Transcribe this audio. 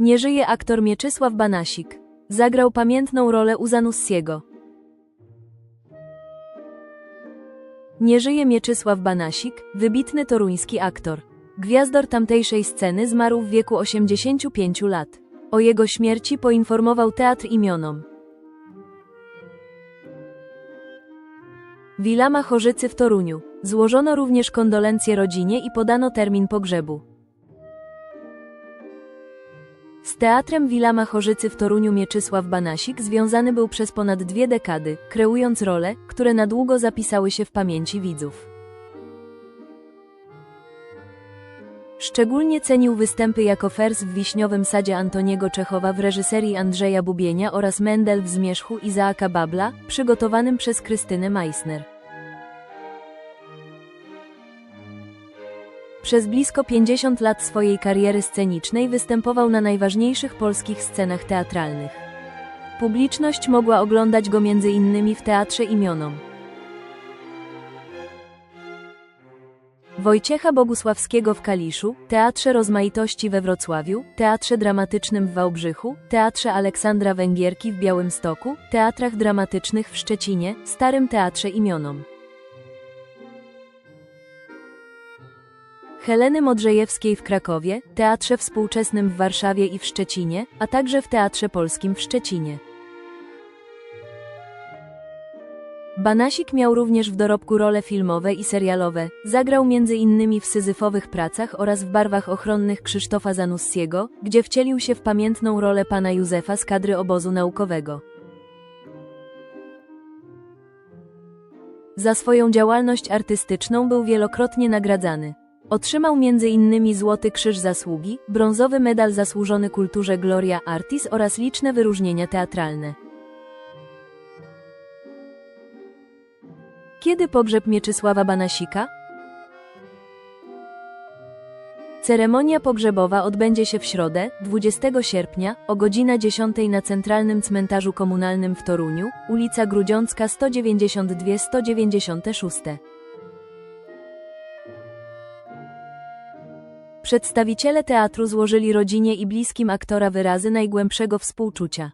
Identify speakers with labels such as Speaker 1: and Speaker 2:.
Speaker 1: Nie żyje aktor Mieczysław Banasik. Zagrał pamiętną rolę u Zanussiego. Nie żyje Mieczysław Banasik, wybitny toruński aktor. Gwiazdor tamtejszej sceny zmarł w wieku 85 lat. O jego śmierci poinformował Teatr Imionom. Wilama Chorzycy w Toruniu. Złożono również kondolencje rodzinie i podano termin pogrzebu. Z teatrem Wilama Chorzycy w Toruniu Mieczysław Banasik związany był przez ponad dwie dekady, kreując role, które na długo zapisały się w pamięci widzów. Szczególnie cenił występy jako Fers w Wiśniowym Sadzie Antoniego Czechowa w reżyserii Andrzeja Bubienia oraz Mendel w Zmierzchu Izaaka Babla, przygotowanym przez Krystynę Meissner. Przez blisko 50 lat swojej kariery scenicznej występował na najważniejszych polskich scenach teatralnych. Publiczność mogła oglądać go m.in. w Teatrze Imionom. Wojciecha Bogusławskiego w Kaliszu, Teatrze Rozmaitości we Wrocławiu, Teatrze Dramatycznym w Wałbrzychu, Teatrze Aleksandra Węgierki w Białymstoku, Teatrach Dramatycznych w Szczecinie, Starym Teatrze Imionom. Heleny Modrzejewskiej w Krakowie, Teatrze Współczesnym w Warszawie i w Szczecinie, a także w Teatrze Polskim w Szczecinie. Banasik miał również w dorobku role filmowe i serialowe, zagrał m.in. w Syzyfowych Pracach oraz w Barwach Ochronnych Krzysztofa Zanussiego, gdzie wcielił się w pamiętną rolę pana Józefa z kadry obozu naukowego. Za swoją działalność artystyczną był wielokrotnie nagradzany. Otrzymał m.in. Złoty Krzyż Zasługi, brązowy medal zasłużony kulturze Gloria Artis oraz liczne wyróżnienia teatralne. Kiedy pogrzeb Mieczysława Banasika? Ceremonia pogrzebowa odbędzie się w środę, 20 sierpnia, o godzina 10 na Centralnym Cmentarzu Komunalnym w Toruniu, ulica Grudziącka 192-196. Przedstawiciele teatru złożyli rodzinie i bliskim aktora wyrazy najgłębszego współczucia.